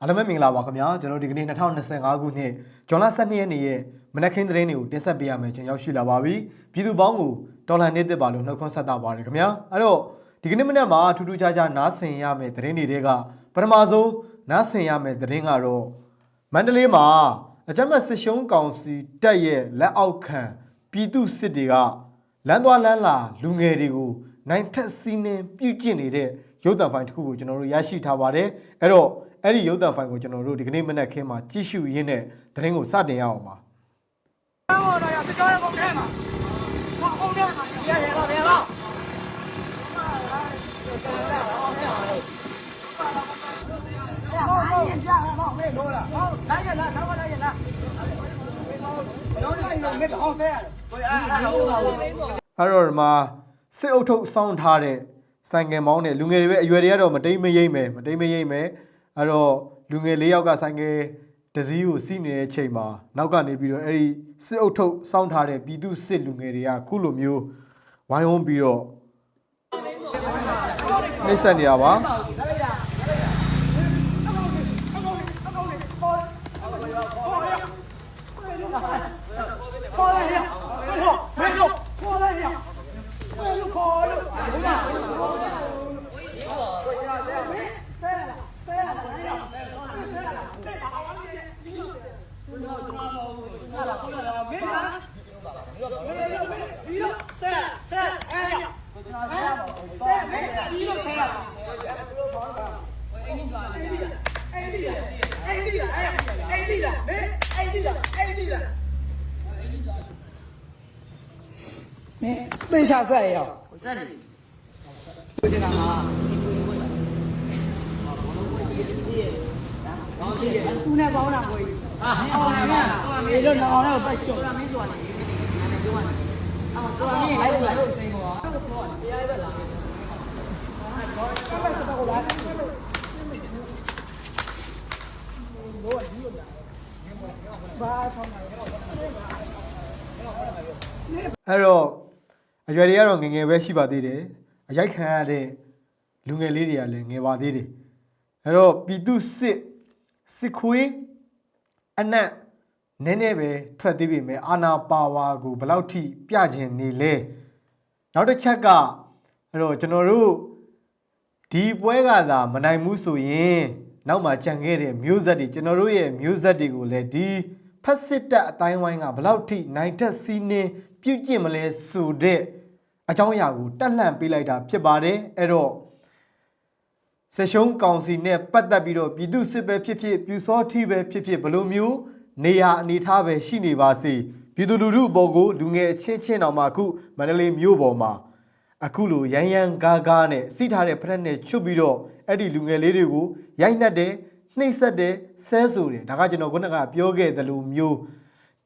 အားလုံးပဲမင်္ဂလာပါခင်ဗျာကျွန်တော်ဒီကနေ့2025ခုနှစ်ဇွန်လ12ရက်နေ့ရဲ့မနက်ခင်းသတင်းတွေကိုတင်ဆက်ပေးရမယ်ကျွန်တော်ရောက်ရှိလာပါပြီပြည်သူပေါင်းကိုဒေါ်လာနေသစ်ပါလို့နှုတ်ခွန်းဆက်တာပါတယ်ခင်ဗျာအဲ့တော့ဒီကနေ့မနက်မှာထူးထူးခြားခြားနားဆင်ရမယ့်သတင်းတွေကပထမဆုံးနားဆင်ရမယ့်သတင်းကတော့မန္တလေးမှာအကြမ်းဖက်စစ်ရှုံးကောင်စီတပ်ရဲ့လက်အောက်ခံပြည်သူစစ်တွေကလမ်းသွားလမ်းလာလူငယ်တွေကိုနိုင်ထက်စီးနှင်းပြုတ်ကျင့်နေတဲ့ရုပ်သံဖိုင်တစ်ခုကိုကျွန်တော်တို့ရရှိထားပါတယ်အဲ့တော့ အဲ့ဒီရုပ်သံဖိုင်ကိုကျွန်တော်တို့ဒီကနေ့မနက်ခင်းမှာကြည့်ရှုရင်းနဲ့သတင်းကိုစတင်ရအောင်ပါ 我这要是教练后面嘛，往后面嘛，别别了别了。来人了，赶快来人了！有人有没好噻？不要哎，我我。 အဲ့တော့ဒီမှာစစ်အုပ်ထုပ်စောင်းထားတဲ့ဆိုင်ကယ်မောင်းတဲ့လူငယ်တွေပဲအရွယ်တွေကတော့မတိမ်မရိမ့်မယ်မတိမ်မရိမ့်မယ် အဲ့တော့လူငယ်၄ယောက်ကဆိုင်ကယ်တစ်စီးကိုစီးနေတဲ့အချိန်မှာနောက်ကနေပြီးတော့အဲ့ဒီစစ်အုပ်ထုပ်စောင်းထားတဲ့ပြည်သူစစ်လူငယ်တွေကခုလိုမျိုးဝိုင်းဝန်းပြီးတော့နှိမ့်ဆက်နေရပါ ဖြစ်တယ်သူနဲ့ပေါင်းတာကိုကြီးဟာအောင်ရမယ်လေတော့အောင်ရအောင်စိုက်ချော့မင်းဆိုတာလေနာမည်ပြောရမယ်အော်တော်မင်းလိုက်လို့လို့စိမ့်ပေါ်တော့တော့တရားပဲလားဟုတ်ကောဆက်ပါတော့လားဘောကြီးရောဘာဖောင်းနေရောအဲ့တော့အရွယ်တွေကတော့ငငယ်ပဲရှိပါသေးတယ်အရိုက်ခံရတဲ့လူငယ်လေးတွေကလည်းငယ်ပါသေးတယ်အဲ့တော့ပြည်သူစစ် စစ်ခွေးအနက်နည်းနည်းပဲထွက်သေးပြီမဲ့အာနာပါဝါကိုဘယ်လောက်ထိပြကျင်နေလဲနောက်တစ်ချက်ကအဲ့တော့ကျွန်တော်တို့ဒီပွဲကသာမနိုင်ဘူးဆိုရင်နောက်မှကြံခဲ့တဲ့မျိုးဆက်တွေကျွန်တော်တို့ရဲ့မျိုးဆက်တွေကိုလည်းဒီဖက်စစ်တပ်အတိုင်းဝိုင်းကဘယ်လောက်ထိနိုင်တက်စီးနှင်းပြုတ်ကျင့်မလဲဆိုတဲ့အကြောင်းအရာကိုတက်လှန့်ပေးလိုက်တာဖြစ်ပါတယ်အဲ့တော့ ဆက်ရှုံးကောင်စီနဲ့ပတ်သက်ပြီးတော့ပြည်သူစစ်ပဲဖြစ်ဖြစ်ပြူစောထီပဲဖြစ်ဖြစ်ဘယ်လိုမျိုးနေရာအနေထားပဲရှိနေပါစေပြည်သူလူထုဘောကိုလူငယ်အချင်းချင်းတောင်မှအခုမန္တလေးမြို့ပေါ်မှာအခုလိုရန်ရန်ကားကားနဲ့စီးထားတဲ့ဖရက်နဲ့ချွတ်ပြီးတော့အဲ့ဒီလူငယ်လေးတွေကိုရိုက်နှက်တယ်နှိပ်စက်တယ်ဆဲဆိုတယ်ဒါကကျွန်တော်ခုနကပြောခဲ့သလိုမျိုး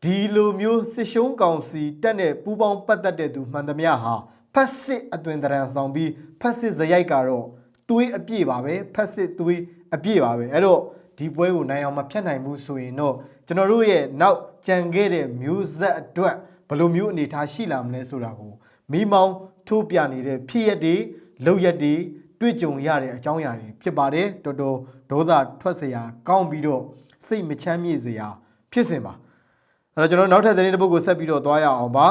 ဒီလိုမျိုးစစ်ရှုံးကောင်စီတက်တဲ့ပူပေါင်းပတ်သက်တဲ့သူမှန်သမျှဟာဖက်စစ်အသွင်သဏ္ဍာန်ဆောင်ပြီးဖက်စစ်ဇယိုက်ကတော့ သွေးအပြည့်ပါပဲဖက်စစ်သွေးအပြည့်ပါပဲအဲ့တော့ဒီပွဲကိုနိုင်အောင်မဖြတ်နိုင်ဘူးဆိုရင်တော့ကျွန်တော်တို့ရဲ့နောက်ကြံခဲ့တဲ့မျိုးဆက်အတွက်ဘယ်လိုမျိုးအနေအထားရှိလာမလဲဆိုတာကိုမိမောင်းထိုးပြနေတဲ့ဖြစ်ရက်တွေလောက်ရက်တွေတွေ့ကြုံရတဲ့အကြောင်းအရာတွေဖြစ်ပါတယ်တော်တော်ဒေါသထွက်စရာကောင်းပြီးတော့စိတ်မချမ်းမြေ့စရာဖြစ်စင်ပါအဲ့တော့ကျွန်တော်နောက်ထပ်သတင်းတစ်ပုဒ်ကိုဆက်ပြီးတော့သွားရအောင်ပါ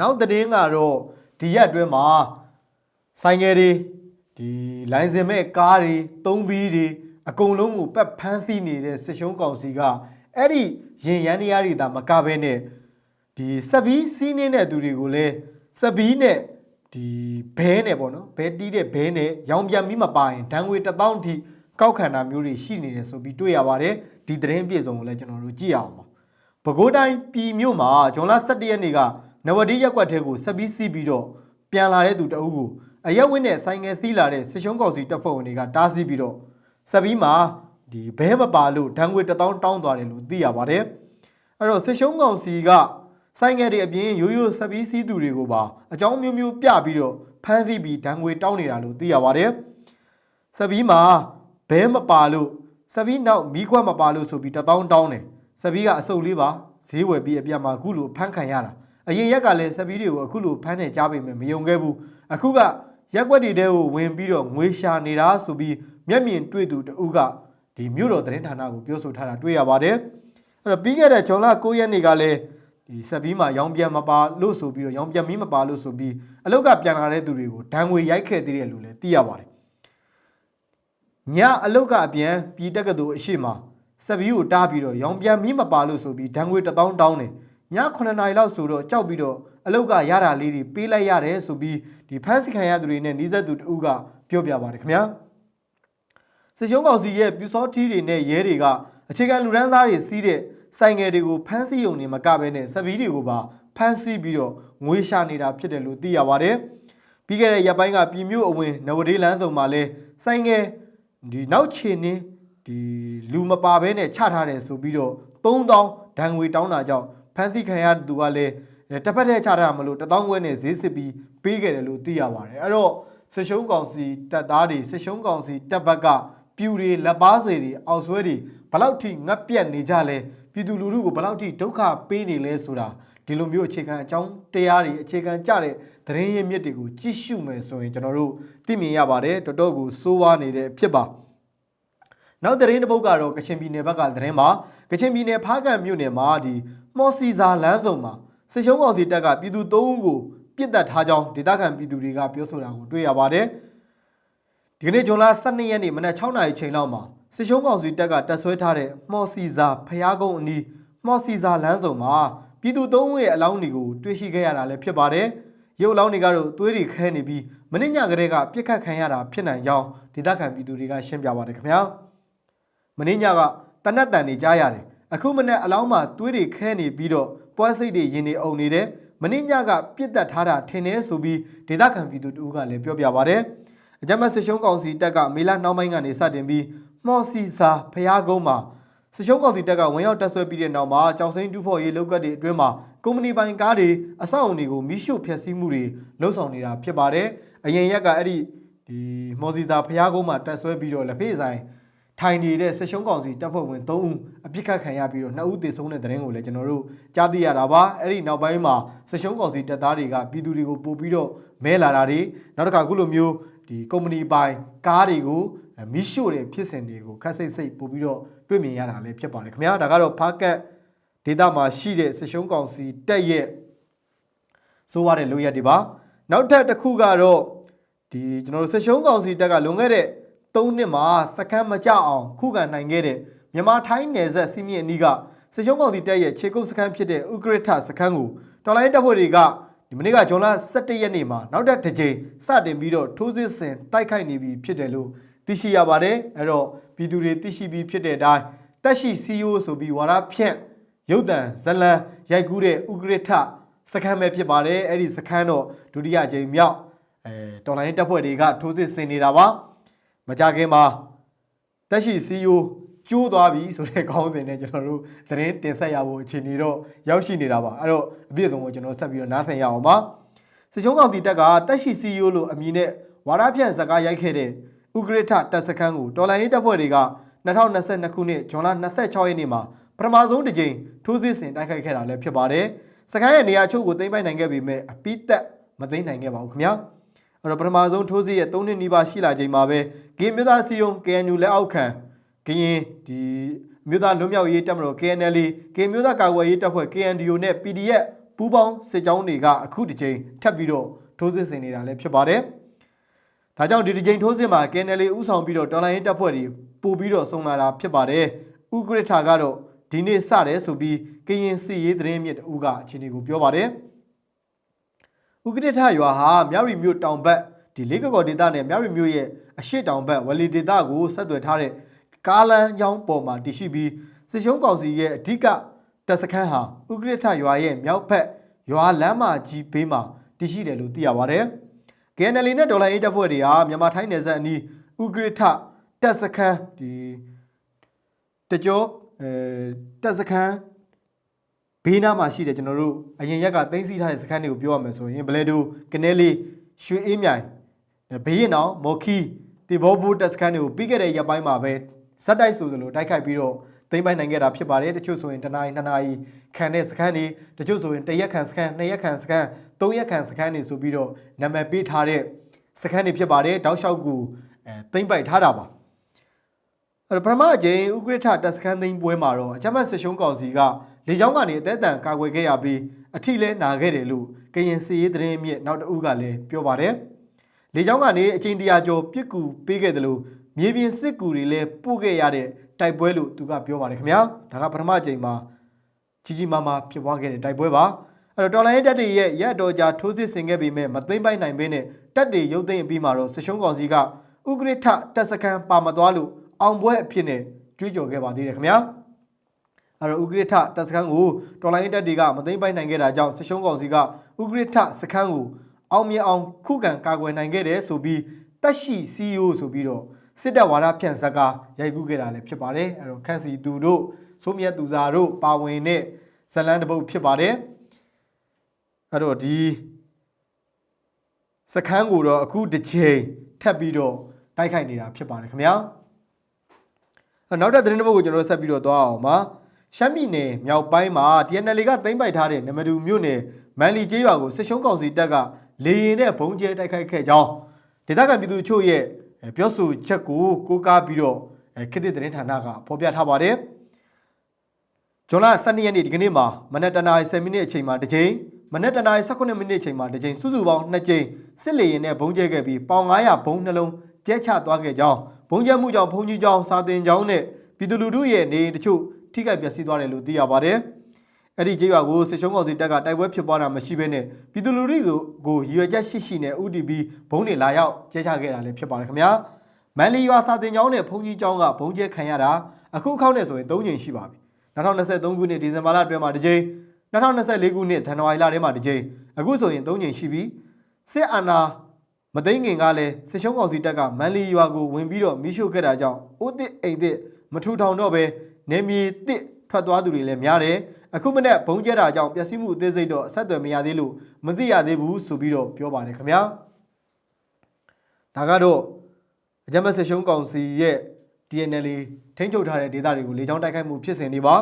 နောက်သတင်းကတော့ဒီရက်အတွင်းမှာဆိုင်ငယ်တွေ ဒီလိုင်စင်မဲ့ကားတွေသုံးဘီးတွေအကုန်လုံးကိုပတ်ဖမ်းသိနေတဲ့စစ်ရှုံးကောင်စီကအဲ့ဒီရင်ရန်တရားတွေဒါမကဘဲနဲ့ဒီစက်ဘီးစီးနေတဲ့သူတွေကိုလည်းစက်ဘီးနဲ့ဒီဘဲနဲ့ပေါ့နော်ဘဲတီးတဲ့ဘဲနဲ့ရောင်ပြန်ပြီးမပါရင်ဒဏ်ငွေ1000အထိကောက်ခံတာမျိုးတွေရှိနေတယ်ဆိုပြီးတွေ့ရပါတယ်ဒီသတင်းပြည့်စုံကိုလည်းကျွန်တော်တို့ကြည့်ရအောင်ပါပဲခူးတိုင်းပြည်မြို့မှာဂျွန်လ17ရက်နေ့ကနဝတီရက်ကွက်ထဲကိုဆက်ပြီးစီးပြီးတော့ပြန်လာတဲ့သူတအုပ်ကို အရက်ဝင်းနဲ့ဆိုင်ငယ်စီးလာတဲ့စစ်ရှုံးကောင်စီတပ်ဖွဲ့ဝင်တွေကတားဆီးပြီးတော့ဆက်ပြီးမှာဒီဘဲမပါလို့ဒဏ်ငွေ1000တောင်းသွားတယ်လို့သိရပါတယ်အဲ့တော့စစ်ရှုံးကောင်စီကဆိုင်ငယ်တွေအပြင်ရိုးရိုးဆက်ပြီးစီးသူတွေကိုပါအကြောင်းမျိုးမျိုးပြပြီးတော့ဖမ်းဆီးပြီးဒဏ်ငွေတောင်းနေတာလို့သိရပါတယ်စပီးမှာဘဲမပါလို့စပီးနောက်မီးခွက်မပါလို့ဆိုပြီး1000တောင်းတယ်စပီးကအစုပ်လေးပါဈေးဝယ်ပြီးအပြတ်မှာအခုလိုဖမ်းခံရတာအရင်ရက်ကလည်းစပီးတွေကိုအခုလိုဖမ်းနေကြပေမဲ့မယုံခဲ့ဘူးအခုက ရက်ွက်တွေတဲကိုဝင်ပြီးတော့ငွေရှာနေတာဆိုပြီးမျက်မြင်တွေ့သူတဦးကဒီမြို့တော်သတင်းဌာနကိုပြောဆိုထားတာတွေ့ရပါတယ်အဲ့တော့ပြီးခဲ့တဲ့ဂျွန်လ9ရက်နေ့ကလည်းဒီဆက်ပြီးမှရောင်ပြန်မပါလို့ဆိုပြီးတော့ရောင်ပြန်မီးမပါလို့ဆိုပြီးအလုတ်ကပြန်လာတဲ့သူတွေကိုဒဏ်ငွေရိုက်ခဲ့သေးတယ်လို့လည်းသိရပါတယ်ညအလုတ်ကအပြန်ပြည်တက်ကတူအရှိမဆက်ပြီးကိုတားပြီးတော့ရောင်ပြန်မီးမပါလို့ဆိုပြီးဒဏ်ငွေ1000တောင်းတယ်ည9နာရီလောက်ဆိုတော့ကြောက်ပြီးတော့ အလုတ်ကရတာလေးတွေပေးလိုက်ရတယ်ဆိုပြီးဒီဖန်းစီခံရသူတွေနဲ့နှီးသက်သူတဦးကပြောပြပါတယ်ခင်ဗျာစစ်ရှုံးကောင်စီရဲ့ပြူစောထီးတွေနဲ့ရဲတွေကအခြေခံလူရန်သားတွေစီးတဲ့ဆိုင်ငယ်တွေကိုဖမ်းဆီးရုံနဲ့မကဘဲနဲ့စပီးတွေကိုပါဖမ်းဆီးပြီးတော့ငွေရှာနေတာဖြစ်တယ်လို့သိရပါတယ်။ပြီးခဲ့တဲ့ရက်ပိုင်းကပြည်မြို့အဝင်နဝဒေးလန်းဆောင်မှာလဲဆိုင်ငယ်ဒီနောက်ခြေနင်းဒီလူမပါဘဲနဲ့ချထားတယ်ဆိုပြီးတော့3000ဒဏ်ငွေတောင်းတာကြောင့်ဖမ်းဆီးခံရသူကလည်း တစ်ဖက်တည်းချထားတာမလို့1000ခွဲနဲ့ဈေးစစ်ပြီးပေးခဲ့တယ်လို့သိရပါတယ်။အဲ့တော့စစ်ရှုံးကောင်စီတပ်သားတွေစစ်ရှုံးကောင်စီတပ်ဘက်ကပြူတွေလက်ပါစေတွေအောက်ဆွဲတွေဘလောက်ထိငတ်ပြက်နေကြလဲပြည်သူလူထုကိုဘလောက်ထိဒုက္ခပေးနေလဲဆိုတာဒီလိုမျိုးအခြေခံအကြောင်းတရားတွေအခြေခံကြတဲ့သတင်းရင်းမြစ်တွေကိုကြည့်ရှုမယ်ဆိုရင်ကျွန်တော်တို့သိမြင်ရပါတယ်တော်တော်ကိုစိုးဝါနေတဲ့ဖြစ်ပါနောက်သတင်းတစ်ပုဒ်ကတော့ကချင်ပြည်နယ်ဘက်ကသတင်းမှာကချင်ပြည်နယ်ဖားကံမြို့နယ်မှာဒီမော်စီဇာလမ်းစုံမှာ စစ်ရှုံးကောင်စီတပ်ကပြည်သူ၃ဦးကိုပြစ်ဒတ်ထားကြောင်းဒေသခံပြည်သူတွေကပြောဆိုတာကိုတွေ့ရပါတယ်ဒီကနေ့ဇွန်လ12ရက်နေ့မနက်6နာရီချိန်လောက်မှာစစ်ရှုံးကောင်စီတပ်ကတပ်ဆွဲထားတဲ့မော်စီဇာဖျားကုန်းအနီးမော်စီဇာလမ်းစုံမှာပြည်သူသုံးဦးရဲ့အလောင်းတွေကိုတွေ့ရှိခဲ့ရတာလည်းဖြစ်ပါတယ်။ရုပ်အလောင်းတွေကတော့သွေးတွေခဲနေပြီးမင်းညကလေးကပြစ်ခတ်ခံရတာဖြစ်နိုင်ကြောင်းဒေသခံပြည်သူတွေကရှင်းပြပါတယ်ခင်ဗျာ။မင်းညကတနက်တန်နေကြားရတယ်။အခုမနေ့အလောင်းမှာသွေးတွေခဲနေပြီးတော့ ပွဲစိတ်တွေရင်နေအောင်နေတယ်။မင်းညကပြစ်တက်ထားတာထင်တယ်ဆိုပြီးဒေသခံပြည်သူတို့ကလည်းပြောပြပါတယ်။အကြမ်းဖက်စစ်ရှုံးကောင်စီတပ်ကမေလနှောင်းပိုင်းကနေစတင်ပြီးမော်စီစာဖျားကုန်းမှာစစ်ရှုံးကောင်စီတပ်ကဝင်ရောက်တပ်ဆွဲပြီးတဲ့နောက်မှာကြောင်စိမ့်တူဖို့ရေးလောက်ကတ်တွေအတွင်းမှာကုမ္ပဏီပိုင်ကားတွေအဆောက်အုံတွေကိုမိရှုဖျက်ဆီးမှုတွေလှုပ်ဆောင်နေတာဖြစ်ပါတယ်။အရင်ရက်ကအဲ့ဒီဒီမော်စီစာဖျားကုန်းမှာတပ်ဆွဲပြီးတော့လက်ဖေးဆိုင် ထိုင်နေတဲ့စစ်ရှုံးကောင်စီတပ်ဖွဲ့ဝင်3ဦးအပြစ်ခတ်ခံရပြီးတော့2ဦးသေဆုံးတဲ့တဲ့ရင်ကိုလည်းကျွန်တော်တို့ကြားသိရတာပါ။အဲ့ဒီနောက်ပိုင်းမှာစစ်ရှုံးကောင်စီတပ်သားတွေကပြည်သူတွေကိုပို့ပြီးတော့မဲလာတာတွေနောက်တစ်ခါအခုလိုမျိုးဒီကုမ္ပဏီပိုင်ကားတွေကိုမီးရှို့တဲ့ဖြစ်စဉ်တွေကိုခက်စိတ်စိတ်ပို့ပြီးတော့တွေ့မြင်ရတာလည်းဖြစ်ပါတယ်ခင်ဗျာဒါကတော့ဖားကတ်ဒေတာမှာရှိတဲ့စစ်ရှုံးကောင်စီတက်ရဲ့စိုးရတဲ့လုပ်ရက်တွေပါနောက်ထပ်တစ်ခုကတော့ဒီကျွန်တော်တို့စစ်ရှုံးကောင်စီတက်ကလွန်ခဲ့တဲ့ ၃နှစ်မှာစကမ်းမကြအောင်ခုခံနိုင်ခဲ့တဲ့မြန်မာထိုင်းနယ်စပ်စီမီအနီးကစစ်ရှုံးကောင်စီတက်ရဲ့ခြေကုပ်စခန်းဖြစ်တဲ့ဥကရထစခန်းကိုတော်လိုင်းတပ်ဖွဲ့တွေကဒီမနေ့ကဂျွန်လ17ရက်နေ့မှာနောက်တစ်တစ်ကြိမ်စတင်ပြီးတော့ထိုးစစ်ဆင်တိုက်ခိုက်နေပြီဖြစ်တယ်လို့သိရှိရပါတယ်အဲ့တော့ပြည်သူတွေသိရှိပြီးဖြစ်တဲ့အတိုင်းတက်ရှိ CEO ဆိုပြီးဝါရဖြန့်ရုပ်တံဇလံရိုက်ကူးတဲ့ဥကရထစခန်းပဲဖြစ်ပါတယ်အဲ့ဒီစခန်းတော့ဒုတိယကြိမ်မြောက်အဲတော်လိုင်းတပ်ဖွဲ့တွေကထိုးစစ်ဆင်နေတာပါ မကြခင်မှာတက်ရှိ CEO ကျိုးသွားပြီဆိုတဲ့ခေါင်းစဉ်နဲ့ကျွန်တော်တို့သတင်းတင်ဆက်ရဖို့အခြေအနေတော့ရောက်ရှိနေတာပါအဲ့တော့အပြည့်အစုံကိုကျွန်တော်ဆက်ပြီးတော့နားဆင်ရအောင်ပါစစ်ချုံးကောင်စီတပ်ကတက်ရှိ CEO လို့အမည်နဲ့ဝါရဖြန့်စကားရိုက်ခဲ့တဲ့ဥဂရထတပ်စခန်းကိုတော်လိုင်းရေးတပ်ဖွဲ့တွေက2022ခုနှစ်ဇွန်လ26ရက်နေ့မှာပထမဆုံးတစ်ကြိမ်ထိုးစစ်ဆင်တိုက်ခိုက်ခဲ့တာလည်းဖြစ်ပါတယ်စခန်းရဲ့နေရာချုပ်ကိုသိမ်းပိုက်နိုင်ခဲ့ပေမဲ့အပိသက်မသိမ်းနိုင်ခဲ့ပါဘူးခင်ဗျာ အဲ့တော့ပထမဆုံးထိုးစစ်ရဲ့3နှစ်နီးပါးရှိလာချိန်မှာပဲဂေမြို့သားစီယုံ KNU လက်အောက်ခံကရင်ဒီမြို့သားလွတ်မြောက်ရေးတပ်မတော် KNL ကရင်မြို့သားကာကွယ်ရေးတပ်ဖွဲ့ KNDO နဲ့ PDF ပူးပေါင်းစစ်ကြောင်းတွေကအခုတစ်ကြိမ်ထပ်ပြီးတော့ထိုးစစ်ဆင်နေတာလည်းဖြစ်ပါတယ်။ဒါကြောင့်ဒီတစ်ကြိမ်ထိုးစစ်မှာ KNL ဥဆောင်ပြီးတော့တော်လိုင်းရေးတပ်ဖွဲ့တွေပို့ပြီးတော့ဆုံလာတာဖြစ်ပါတယ်။ဥကရထာကတော့ဒီနေ့စတယ်ဆိုပြီးကရင်စစ်ရေးသတင်းမြစ်တူကအခြေအနေကိုပြောပါတယ်။ ဥကရထရွာဟာမြောက်ရီမြို့တောင်ဘက်ဒီလေးကကော်ဒေသနဲ့မြောက်ရီမြို့ရဲ့အရှိတောင်ဘက်ဝလီဒေသကိုဆက်သွယ်ထားတဲ့ကားလမ်းကြောင်းပေါ်မှာတည်ရှိပြီးစစ်ရှုံးကောင်စီရဲ့အဓိကတပ်စခန်းဟာဥကရထရွာရဲ့မြောက်ဘက်ရွာလမ်းမကြီးဘေးမှာတည်ရှိတယ်လို့သိရပါတယ်။ KNL နဲ့ဒေါ်လာအေးတပ်ဖွဲ့တွေဟာမြန်မာထိုင်းနယ်စပ်အနီးဥကရထတပ်စခန်းဒီတကြောအဲတပ်စခန်း ဘေးနားမှာရှိတယ်ကျွန်တော်တို့အရင်ရက်ကသိမ်းဆည်းထားတဲ့စခန်းတွေကိုပြောရမယ်ဆိုရင်ဘလဲဒိုကနေလီရွှေအေးမြိုင်ဘေးရင်အောင်မော်ခီတီဘောဘူးတပ်စခန်းတွေကိုပြီးခဲ့တဲ့ရက်ပိုင်းမှာပဲဇက်တိုက်ဆိုသလိုတိုက်ခိုက်ပြီးတော့သိမ်းပိုက်နိုင်ခဲ့တာဖြစ်ပါတယ်တချို့ဆိုရင်တနားရီနှစ်နာရီခံတဲ့စခန်းတွေတချို့ဆိုရင်တစ်ရက်ခံစခန်းနှစ်ရက်ခံစခန်းသုံးရက်ခံစခန်းတွေဆိုပြီးတော့နာမည်ပေးထားတဲ့စခန်းတွေဖြစ်ပါတယ်တောက်လျှောက်ကူအဲသိမ်းပိုက်ထားတာပါအဲ့တော့ပထမအကြိမ်ဥက္ကဋ္ဌတပ်စခန်းသိမ်းပွဲမှာတော့အကြမ်းဖက်ဆစ်ရှုံးကောင်စီက လေကြောင်းကနေအသက်အတန်ကာကွယ်ခဲ့ရပြီးအထီးလဲနာခဲ့တယ်လို့ကရင်စီရေးသတင်းအမြင့်နောက်တစ်ဦးကလည်းပြောပါတယ်။လေကြောင်းကနေအချိန်တရာကျော်ပြစ်ကူပေးခဲ့တယ်လို့မြေပြင်စစ်ကူတွေလည်းပို့ခဲ့ရတဲ့တိုက်ပွဲလို့သူကပြောပါတယ်ခင်ဗျာ။ဒါကပထမအကြိမ်မှာကြီးကြီးမားမားဖြစ်ပွားခဲ့တဲ့တိုက်ပွဲပါ။အဲ့တော့တော်လိုင်းရေးတပ်တွေရဲ့ရက်တော်ကြာထိုးစစ်ဆင်ခဲ့ပြီးမဲ့မသိမ့်ပိုက်နိုင်ဘဲနဲ့တပ်တွေရုပ်သိမ်းအပြီးမှာတော့ဆစ်ရှုံးကောင်စီကဥက္ကဋ္ဌတပ်စခန်းပါမသွားလို့အောင်ပွဲအဖြစ်နဲ့ကြွေးကြော်ခဲ့ပါသေးတယ်ခင်ဗျာ။ အဲ့တော့ဥက္ကဋ္ဌတပ်စခန်းကိုတော်လိုင်းရေးတပ်တွေကမသိမ့်ပိုက်နိုင်ခဲ့တာကြောင့်ဆစ်ရှုံးကောင်စီကဥက္ကဋ္ဌစခန်းကိုအောင်မြင်အောင်ခုခံကာကွယ်နိုင်ခဲ့တယ်ဆိုပြီးတက်ရှိ CEO ဆိုပြီးတော့စစ်တပ်ဝါဒဖြန့်ဇက်ကားရိုက်ကူးခဲ့တာလည်းဖြစ်ပါတယ်။အဲ့တော့ခန့်စီသူတို့စိုးမြတ်သူစာတို့ပါဝင်တဲ့ဇလန်တစ်ပုတ်ဖြစ်ပါတယ်။အဲ့တော့ဒီစခန်းကိုတော့အခုတစ်ချိန်ထပ်ပြီးတော့တိုက်ခိုက်နေတာဖြစ်ပါတယ်ခင်ဗျာအဲ့နောက်တဲ့သတင်းတစ်ပုဒ်ကိုကျွန်တော်တို့ဆက်ပြီးတော့သွားအောင်ပါ ရှမ်းပြည်နယ်မြောက်ပိုင်းမှာ TNL ကသိမ်းပိုက်ထားတဲ့နမတူမြို့နယ်မန်လီကျေးရွာကိုစစ်ရှုံးကောင်စီတပ်ကလေရင်နဲ့ဘုံကျဲတိုက်ခိုက်ခဲ့ကြောင်းဒေသခံပြည်သူတို့ချို့ရဲ့အဲပြောဆိုချက်ကိုကိုးကားပြီးတော့အဲခေတ်သစ်သတင်းဌာနကဖော်ပြထားပါတယ်ဇွန်လ12ရက်နေ့ဒီကနေ့မှာမနက်တနာရီ10မိနစ်အချိန်မှာတစ်ချိန်မနက်တနာရီ18မိနစ်အချိန်မှာတစ်ချိန်စုစုပေါင်း2ချိန်စစ်လေရင်နဲ့ဘုံကျဲခဲ့ပြီးပေါင်900ဘုံနှလုံးကျဲချသွားခဲ့ကြောင်းဘုံကျဲမှုကြောင့်ဘုံကြီးကြောင်းစာတင်ကြောင်းနဲ့ပြည်သူလူထုရဲ့နေအိမ်တချို့ ထိခိုက်ပျက်စီးသွားတယ်လို့သိရပါတယ်။အဲ့ဒီကြေးရွာကိုစစ်ရှုံးကောင်စီတပ်ကတိုက်ပွဲဖြစ်ပွားတာမရှိဘဲနဲ့ပြည်သူလူထုကိုကိုရည်ရွယ်ချက်ရှိရှိနဲ့ UDP ဘုံတွေလာရောက်ကျဲချခဲ့တာလည်းဖြစ်ပါတယ်ခင်ဗျာ။မန်လီရွာစာတင်ကြောင်းနဲ့ဘုံကြီးကြောင်းကဘုံကျဲခံရတာအခုခောက်နဲ့ဆိုရင်3ချိန်ရှိပါပြီ။2023ခုနှစ်ဒီဇင်ဘာလအတွင်းမှာတစ်ကြိမ်2024ခုနှစ်ဇန်နဝါရီလထဲမှာတစ်ကြိမ်အခုဆိုရင်3ချိန်ရှိပြီစစ်အာဏာမသိငင်ကလည်းစစ်ရှုံးကောင်စီတပ်ကမန်လီရွာကိုဝင်ပြီးတော့မိရှို့ခဲ့တာကြောင့်အိုးတစ်အိမ်တစ်မထူထောင်တော့ပဲ နေမြေတစ်ထွက်သွားသူတွေလည်းများတယ်အခုမနေ့ဘုံကျဲတာကြောင့်ပျက်စီးမှုအသေးစိတ်တော့အဆက်အသွယ်မရသေးလို့မသိရသေးဘူးဆိုပြီးတော့ပြောပါတယ်ခင်ဗျာဒါကတော့အကြမ်းဖက်စစ်ရှုံးကောင်စီရဲ့ DNL ထိန်းချုပ်ထားတဲ့ဒေသတွေကိုလေကြောင်းတိုက်ခိုက်မှုဖြစ်စဉ်တွေပါ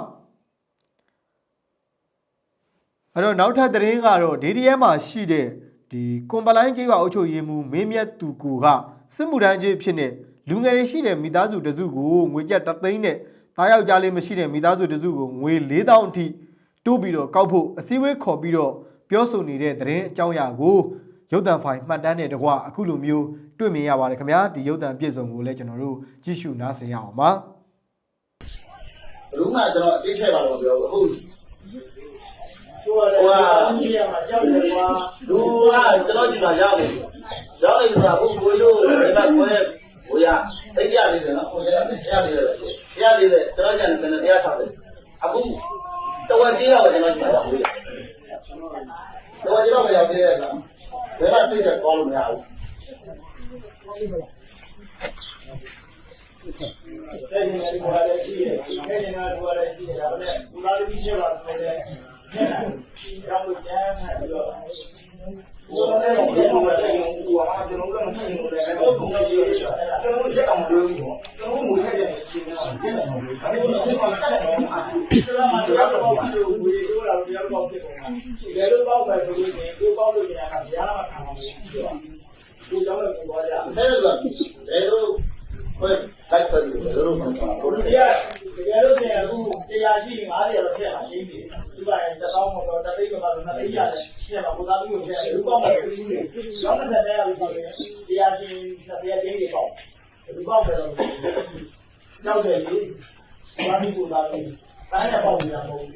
အဲ့တော့နောက်ထပ်သတင်းကတော့ DDM မှာရှိတဲ့ဒီကွန်ပလိုင်းကျေးရွာအုပ်ချုပ်ရေးမှူးမင်းမြတ်သူကိုကစစ်မှုထမ်းကြီးဖြစ်တဲ့လူငယ်တွေရှိတဲ့မိသားစုတစုကိုငွေကျပ်3သိန်းနဲ့ တားယောက်ျားလေးမရှိတဲ့မိသားစုတစုကိုငွေ4000အထိတိုးပြီးတော့ကောက်ဖို့အစည်းအဝေးခေါ်ပြီးတော့ပြောဆိုနေတဲ့သတင်းအကြောင်းအရာကိုရုပ်သံဖိုင်မှတ်တမ်းတဲ့တကွအခုလိုမျိုးတွေ့မြင်ရပါတယ်ခင်ဗျာဒီရုပ်သံပြည့်စုံကိုလည်းကျွန်တော်တို့ကြည့်ရှုနားဆင်ရအောင်ပါဘယ်သူမှကျွန်တော်အတိတ်ထည့်ပါတော့ပြောအခုဟိုကလည်းဒီရမှာကြောက်တယ်ကွာလူကကျွန်တော်စီမှာရောက်နေရောက်နေဆိုတာအခုကိုရိုးဒီမှာကိုရဲ့ကိုရ သိရနေတယ်နော်ကိုရတရားနေတယ်တရားနေတယ်ကျွန်တော်ကျန်စနေတရား60အခုတဝက်သေးတော့ကျွန်တော်စီမှာရောက်နေတယ်တဝက်ကျွန်တော်မရောက်သေးတဲ့အခါဘယ်မှာစိတ်ဆက်သွားလို့မရဘူးတဲ့နေရာဒီပေါ်လာရှိတယ်တဲ့နေရာဒီပေါ်လာရှိတယ်ဒါပေမဲ့ဘူလာဒီရှိပါဆိုတဲ့နဲ့ကြောက်ကြမ်းပြီးတော့ဘူလာဒီရှိ တယ်ဘူလာဒီကဟာကျွန်တော်တို့ကမသိဘူးလေတော့ဘုံရှိတယ်ကျွန်တော်ရက်အောင်ပြောပြီးတော့ကျွန်တော်ငွေထည့်တယ်ရှင်းနေတာရက်အောင်ပြောအဲ့ဒီတော့ကျွန်တော်တက်တယ်ကျွန်တော်မှတော့တော့ဘာလို့ငွေတို့လာလို့ရတော့ဖြစ်ကုန်တာဒီလိုပေါ့ပဲဆိုလို့ရှိရင်ကိုပေါ့လို့ရတာဘယ်ရမှာခံမှာမဟုတ်ဘူးဒီကြောင့်လည်းကိုသွားကြအဲ့ဒါကဘယ်လိုဟိုလိုက်တယ်လို့ဘယ်လိုမှမဟုတ်ဘုဘူးရားတကယ်လို့ဆရာကတရားရှိ90ရာတော့ထည့်ပါရှင်းပြီဒီပါရင်တစ်သောင်းမတော့တသိန်းမတော့နှစ်သိန်းရတယ် ရှင်းပါဘုရားသူ့ကိုထည့်လူကောင်းတယ်သူကြီးကျောင်းတစ်ဆက်တည်းရပြီဆိုရင်တရားရှိ30ကျင်းကြီးပေါ့လူကောင်းတယ်တော့ရောက်တယ်လေဘာလို့ကိုလာလဲတိုင်းရပေါ့ဗျာပေါ့ဒီ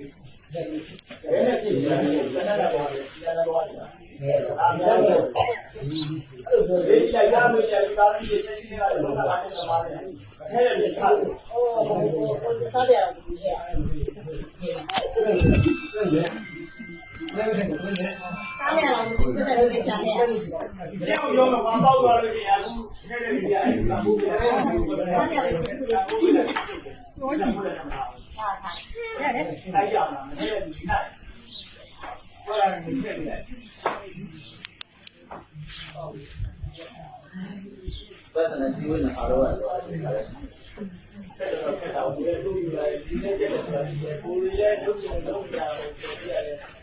ဘယ်နဲ့ပြည့်တယ်လဲဘယ်နဲ့ပေါ့လဲဘယ်နဲ့ပေါ့လဲအာမြောက်တယ်အဲ့လိုဆိုလေဒီလိုက်ရမယ်ရတာဒီဆက်ရှိနေတာတော့လာတယ်မှာတယ်အထက်ရပြချတယ်စားရအောင်မရှိဘူးတဲ့ကိစ္စနဲ့ကျောင်းရောမှာပေါက်သွားလို့ရှိရင်အခုခဲတဲ့နေရာအဲ့ဒါဘူးပဲအဲ့ဒါဘူးပဲစားရမရှိဘူးလို့ပြောတယ်ဘယ်လိုလဲမလားဟာဟာရတယ် ဘာလဲမင်းလည်း ဘယ်စနေစီဝင်လာတော့ရတယ် ဆက်တော့ဆက်တော့ဒီလိုလူလိုက်ဒီနေ့ကျတော့ဒီကိုရီးယားဒုက္ခဆုံးကြတော့ပြရတယ်ဒီလိုလာမရှောင်းတာအိမ်လာမလို့လို့ ဘိုးဘိုးပြန်လို့လည်းဆက်တော့လာ က ပေါ်တင်ရောက်လာမလားကြီးကတိုက်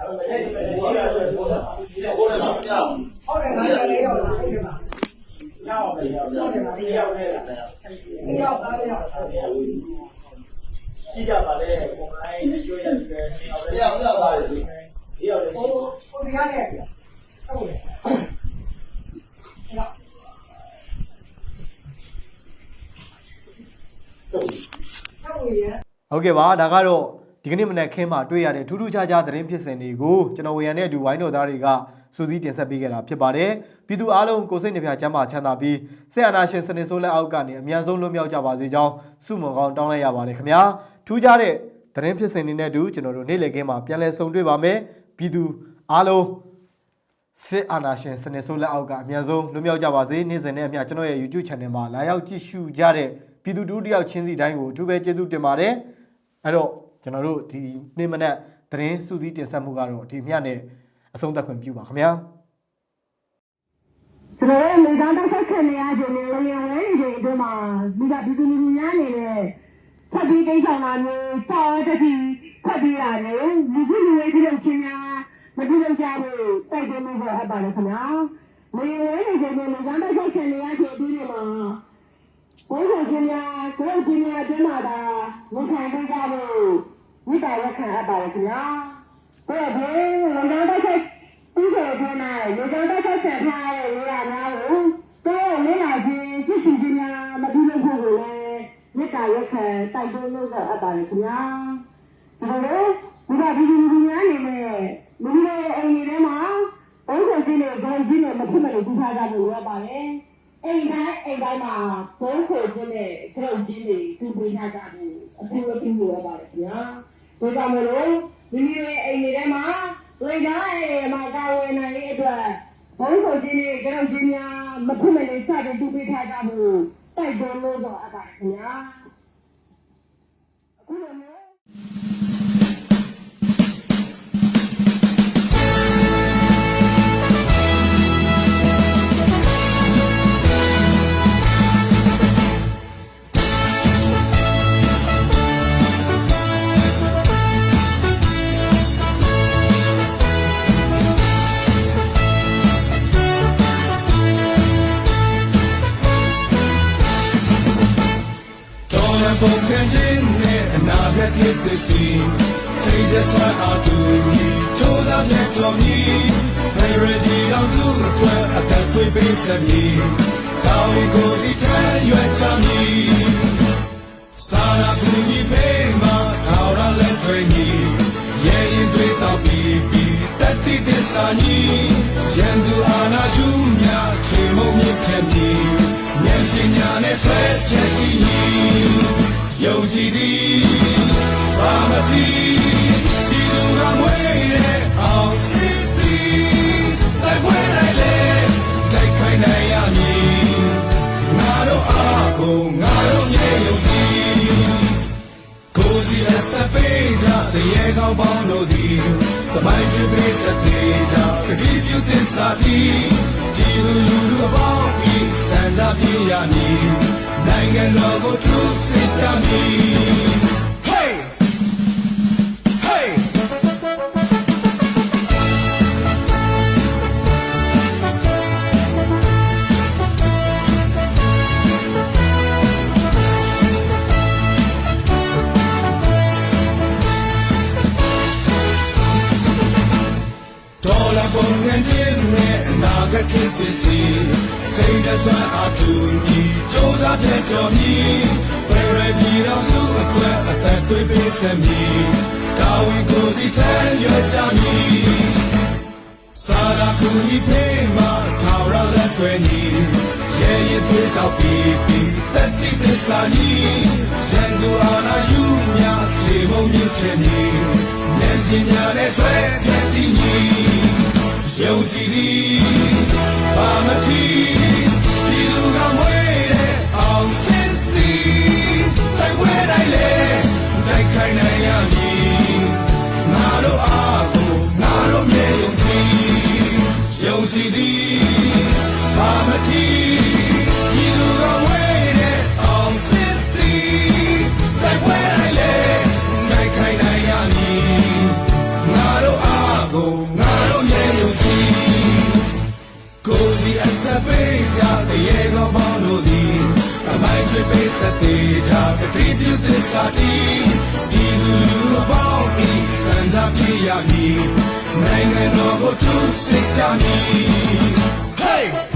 ရှိတာကိုရှိအဲ့ဒါလည်းဒီမဲ့ရေးရတယ်ပြောတာဒီကကိုယ်ရင်းကကြောက်ဟုတ်တယ်ငါလည်းရောက်လာတယ်မှာရောက်တယ်ရောက်တယ်ဒီရောက်တယ်ဒီရောက်တာရောက်ရှိကြပါလေပုံလိုက်ကျွေးရတယ်ဆင်းအောင်။ကြောက်ကြောက်ပါလေဒီရောက်တယ်ဟိုဟိုဒီရတယ်ဟုတ်တယ်ဟုတ်ကဲ့ပါဒါကတော့ ဒီကနေ့မနက်ခင်းမှာတွေ့ရတဲ့ထူးထူးခြားခြားသတင်းဖြစ်စဉ်တွေကိုကျွန်တော်ဝေယံနဲ့အတူဝိုင်းတော်သားတွေကစူးစီးတင်ဆက်ပေးခဲ့တာဖြစ်ပါတယ်ပြည်သူအားလုံးကိုယ်စိတ်နှပြချမ်းသာချမ်းသာပြီးဆက်အာနာရှင်စနစ်ဆိုးလက်အောက်ကနေအမြန်ဆုံးလွတ်မြောက်ကြပါစေကြောင်းဆုမွန်ကောင်းတောင်းလိုက်ရပါတယ်ခင်ဗျာထူးခြားတဲ့သတင်းဖြစ်စဉ်တွေနဲ့အတူကျွန်တော်တို့နေ့လည်ခင်းမှာပြန်လည်ဆုံတွေ့ပါမယ်ပြည်သူအားလုံးစစ်အာဏာရှင်စနစ်ဆိုးလက်အောက်ကအများဆုံးလွတ်မြောက်ကြပါစေနေ့စဉ်နဲ့အမျှကျွန်တော်ရဲ့ YouTube channel မှာလာရောက်ကြည့်ရှုကြတဲ့ပြည်သူတူတယောက်ချင်းစီတိုင်းကိုအထူးပဲကျေးဇူးတင်ပါတယ်အဲ့တော့ ကျွန်တော်တို့ဒီနေ့မနက်သတင်းစုစည်းတင်ဆက်မှုကတော့ဒီမျှနဲ့အဆုံးသတ်ခွင့်ပြုပါခင်ဗျာကျွန်တော်တို့လေကောင်းတစ်ဆက်ခံနေရခြင်းနဲ့လေဝဲနေခြင်းအတွင်းမှာမိဘပြည်သူလူထုများအနေနဲ့ဖတ်ပြီးကိစ္စမှာမျိုးစောတတိဖတ်ပြီးရတယ်လူကြီးလူဝဲပြုလုပ်ခြင်းများမပြုလုပ်ကြဘူးတိုက်တွန်းမှုပေါ်အပ်ပါတယ်ခင်ဗျာလေဝဲနေခြင်းနဲ့လေကောင်းတစ်ဆက်ခံနေရခြင်းအတွင်းမှာ ဘုရားရှင်များကိုယ်ရှင်များအတွင်းမှာဒါဝန်ခံပေးကြဖို့မိဘရက်ခံအပ်ပါတယ်ခင်ဗျာဘယ်ဘယ်လေကောင်းတစ်ဆက်ဒီလိုပြောနေလေကောင်းတစ်ဆက်ဆက်ထားတဲ့နေရာများကိုတော့လေ့လာခြင်းသိရှိခြင်းများမပြုလုပ်ဖို့ကိုလည်းမေတ္တာရက်ခံတိုက်တွန်းလို့ဆိုအပ်ပါတယ်ခင်ဗျာဒါလိုဘုရားဒီဒီဒီများနေနဲ့လူတွေအိမ်တွေမှာဘုရားရှင်နဲ့ဂုဏ်ကြီးနဲ့မဖြစ်မနေပြုထားကြဖို့ရပါတယ် အိမ်တိုင်းအိမ်တိုင်းမှာဘုန်းခိုခြင်းနဲ့ကြောက်ခြင်းတွေပြုပေးထားကြဖို့အထူးအထူးရပါတယ်ခင်ဗျာဒါကြောင့်မလို့ဒီလိုအိမ်တွေထဲမှာလေကားအိမ်မှာကာဝယ်နိုင်တဲ့အတွက်ဘုန်းတော်ကြီးနဲ့ကြောက်ကြီးများမဖြစ်မနေစတဲ့တူပေးထားကြဖို့တိုက်တွန်းလို့တော့အပ်ပါခင်ဗျာအခုလိုမျိုး စ်သည်စီစိတ်တဆွမ်းအားတူညီစူးစမ်းဖြတ်ကျော်မည် Fairy တော်စုအတွက်အသက်သွေးပေးဆက်မည်ကောင်းရီကိုစီထမ်းရွက်ကြမည်စာရာကူညီပေးမှာထောက်ရလက်တွေညီရဲ့ရင်တွေတော့ပြီးပြီးတတိသစ္စာညီရန်သူအာနာယူမြချေမုံမြင့်ဖြတ်မည်ဉာဏ်ပညာနဲ့ဆွဲဖြတ်တည်ညီ ယုံကြည်သည်ဘာမတိဒီလူကမွေးတဲ့အောင်စစ်သည်တိုက်ပွဲလိုက်လေတိုက်ခိုင်းနိုင်ရမည်ငါတို့အားကိုငါတို့မြေယုံကြည်ကိုစီအသက်ပေးကြတဲ့ရေကောင်းပေါင်းတို့သည်တမိုင်းချွေးပေးစတဲ့ကြကတိပြုသစ္စာတီဒီလူလူတို့အပေါင်းဤစံကြပြရမည် နိုင်ငံတော်ကိုထုစစ်ကြမည် စမ်းဖြတ်ကျော်မည်ဖရယ်ပြည်တော်စုအတွက်အသက်သွေးပေးဆက်မည်တာဝန်ကိုစီထမ်းရွက်ကြမည်စာရာကူညီပေးမှာထာဝရလက်တွေညီရဲရင်သွေးတော့ပြီးပြီးတတိသစ္စာညီရန်သူအာနာယူမြခြေမုံမြင့်ခဲ့မည်ဉာဏ်ပညာနဲ့ဆွဲဖြတ်တည်ညီယုံကြည်သည်ဘာမတိ နိုင်နိုင်ရမည်ငါတို့အားကိုငါတို့မြေယုံကြည်ယုံကြည်သည်ဘာမထီး ကြကတိပြုသစ္စာတီဒီလူလူပေါင်းဤစန္ဒပြရမည်နိုင်ငံတော်ကိုသူစိတ်ကြမည် Hey!